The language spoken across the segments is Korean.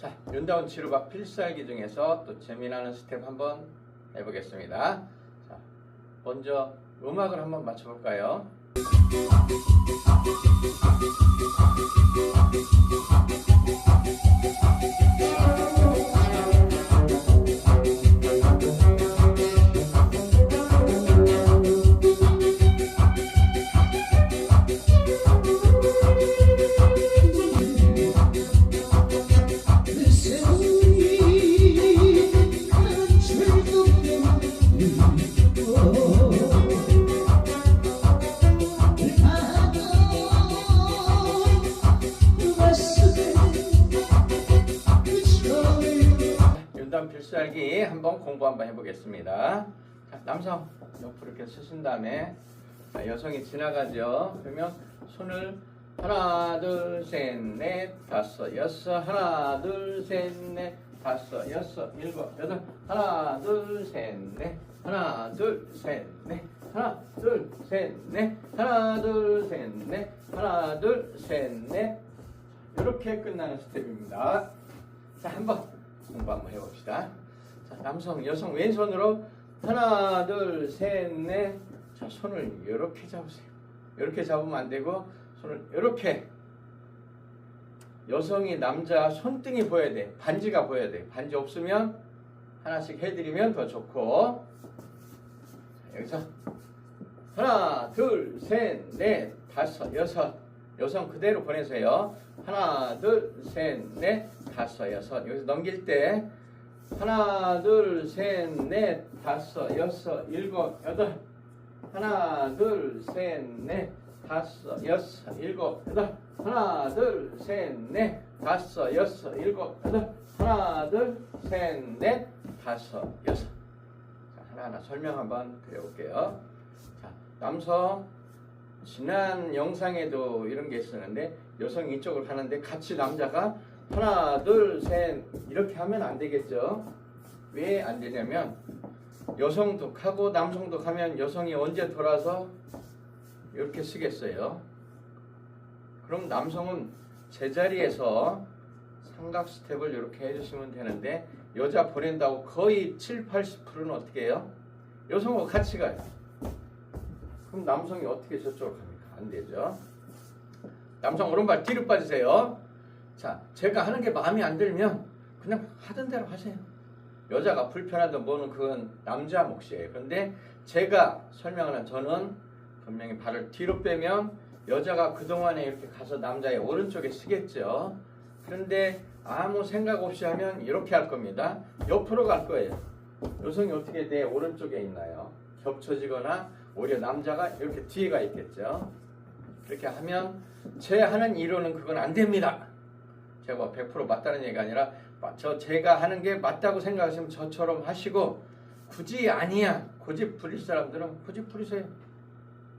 자, 윤다운 지루박 필살기 중에서 또 재미나는 스텝 한번 해보겠습니다. 자, 먼저 음악을 한번 맞춰볼까요? 필살기 한번 공부 한번 해보겠습니다. 자, 남성 옆으로 이렇게 쓰신 다음에 자, 여성이 지나가죠. 그러면 손을 하나 둘 셋 넷 다섯 여섯 하나 둘 셋 넷 다섯 여섯 일곱 여덟 하나 둘 셋 넷 하나 둘 셋 넷 하나 둘 셋 넷 하나 둘 셋 넷 하나 둘 셋 넷 이렇게 끝나는 스텝입니다. 자, 한번 공부 한번 해봅시다. 자, 남성, 여성 왼손으로 하나, 둘, 셋, 넷. 자, 손을 이렇게 잡으세요. 이렇게 잡으면 안 되고 손을 이렇게. 여성이 남자 손등이 보여야 돼. 반지가 보여야 돼. 반지 없으면 하나씩 해드리면 더 좋고. 자, 여기서 하나, 둘, 셋, 넷, 다섯, 여섯. 여성 그대로 보내세요. 하나, 둘, 셋, 넷, 다섯, 여섯. 여기서 넘길 때 하나, 둘, 셋, 넷, 다섯, 여섯, 일곱, 여덟. 하나, 둘, 셋, 넷, 다섯, 여섯, 일곱, 여덟. 하나, 둘, 셋, 넷, 다섯, 여섯, 일곱, 여덟. 하나, 둘, 셋, 넷, 다섯, 여섯. 자, 하나하나 설명 한번 드려볼게요. 자, 남성 지난 영상에도 이런 게 있었는데 여성 이쪽을 가는데 같이 남자가 하나 둘 셋 이렇게 하면 안 되겠죠 왜 안 되냐면 남성도 가면 여성이 언제 돌아서 이렇게 쓰겠어요 그럼 남성은 제자리에서 삼각 스텝을 이렇게 해주시면 되는데 여자 보낸다고 거의 7, 80%는 어떻게 해요? 여성하고 같이 가요 그럼 남성이 어떻게 저쪽으로 갑니까? 안 되죠. 남성 오른발 뒤로 빠지세요. 자, 제가 하는 게 마음에 안 들면 그냥 하던 대로 하세요. 여자가 불편하든 뭐는 그건 남자 몫이에요. 그런데 제가 설명하는 저는 분명히 발을 뒤로 빼면 여자가 그동안에 이렇게 가서 남자의 오른쪽에 쓰겠죠. 그런데 아무 생각 없이 하면 이렇게 할 겁니다. 옆으로 갈 거예요. 여성이 어떻게 내 오른쪽에 있나요? 겹쳐지거나 오히려 남자가 이렇게 뒤에 가 있겠죠. 그렇게 하면 제 하는 이론은 그건 안 됩니다. 제가 100% 맞다는 얘기가 아니라 저 제가 하는 게 맞다고 생각하시면 저처럼 하시고 굳이 아니야 굳이 부릴 사람들은 굳이 부리세요.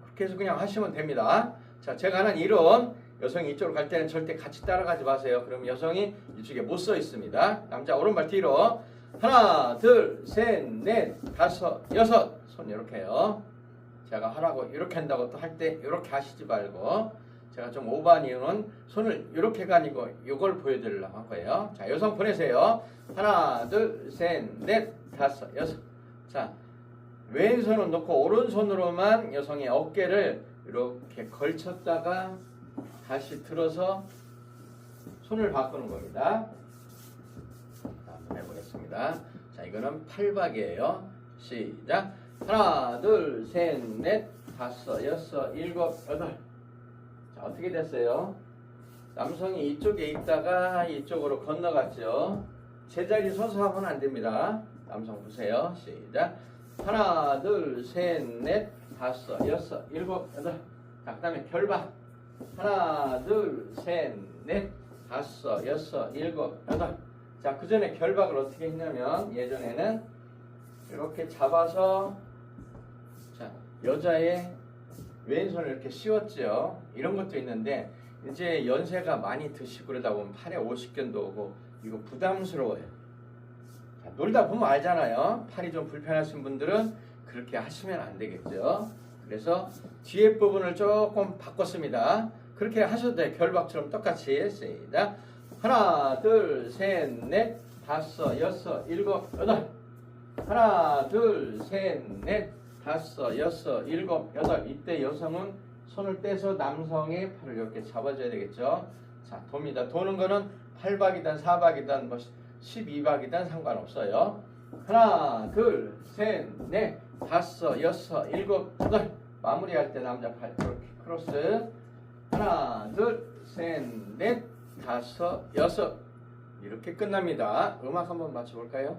그렇게 해서 그냥 하시면 됩니다. 자 제가 하는 이론 여성이 이쪽으로 갈 때는 절대 같이 따라가지 마세요. 그럼 여성이 이쪽에 못 서 있습니다. 남자 오른발 뒤로 하나 둘셋넷 다섯 여섯 손 이렇게 해요. 제가 하라고 이렇게 한다고 또 할 때 이렇게 하시지 말고 제가 좀 오버한 이유는 손을 이렇게가 아니고 이걸 보여드리려고 한 거예요. 자, 여성 보내세요. 하나, 둘, 셋, 넷, 다섯, 여섯. 자, 왼손은 놓고 오른손으로만 여성의 어깨를 이렇게 걸쳤다가 다시 들어서 손을 바꾸는 겁니다. 자, 한번 해보겠습니다. 자, 이거는 팔박이에요. 시작. 하나, 둘, 셋, 넷, 다섯, 여섯, 일곱, 여덟. 자, 어떻게 됐어요? 남성이 이쪽에 있다가 이쪽으로 건너갔죠. 제자리 서서 하면 안 됩니다. 남성 보세요. 시작. 하나, 둘, 셋, 넷, 다섯, 여섯, 일곱, 여덟. 자, 그 다음에 결박. 하나, 둘, 셋, 넷, 다섯, 여섯, 일곱, 여덟. 자, 그 전에 결박을 어떻게 했냐면 예전에는 이렇게 잡아서 자, 여자의 왼손을 이렇게 씌웠죠. 이런 것도 있는데 이제 연세가 많이 드시고 그러다 보면 팔에 오십견도 오고 이거 부담스러워요. 자, 놀다 보면 알잖아요. 팔이 좀 불편하신 분들은 그렇게 하시면 안 되겠죠. 그래서 뒤에 부분을 조금 바꿨습니다. 그렇게 하셔도 돼요. 결박처럼 똑같이 시작. 하나, 둘, 셋, 넷, 다섯, 여섯, 일곱, 여덟. 하나, 둘, 셋, 넷, 다섯, 여섯, 일곱, 여덟. 이때 여성은 손을 떼서 남성의 팔을 이렇게 잡아줘야 되겠죠. 자, 돕니다. 도는 거는 8박이든 4박이든 뭐 12박이든 상관없어요. 하나, 둘, 셋, 넷, 다섯, 여섯, 일곱, 여덟. 마무리할 때 남자 팔 이렇게 크로스. 하나, 둘, 셋, 넷, 다섯, 여섯. 이렇게 끝납니다. 음악 한번 맞춰볼까요?